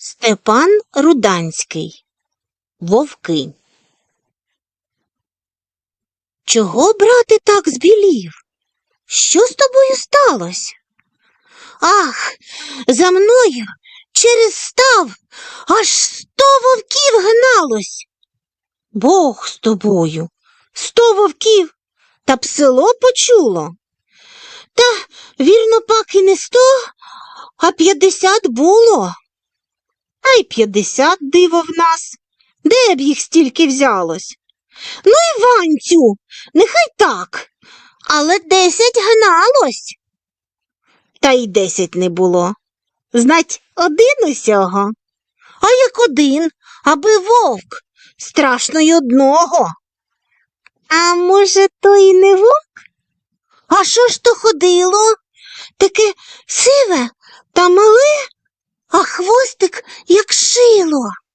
Степан Руданський. Вовки. Чого, брате, так збілів? Що з тобою сталося? Ах, за мною через став аж сто вовків гналось. Бог з тобою, сто вовків, та б село почуло. Та, вірно, пак і не сто, а п'ятдесят було. П'ятдесят диво в нас. Де б їх стільки взялось? Ну, Іванцю, нехай так, але десять гналось. Та й десять не було. Знать, один усього. А як один, аби вовк, страшно й одного. А може, то й не вовк? А що ж то ходило? Таке сиве та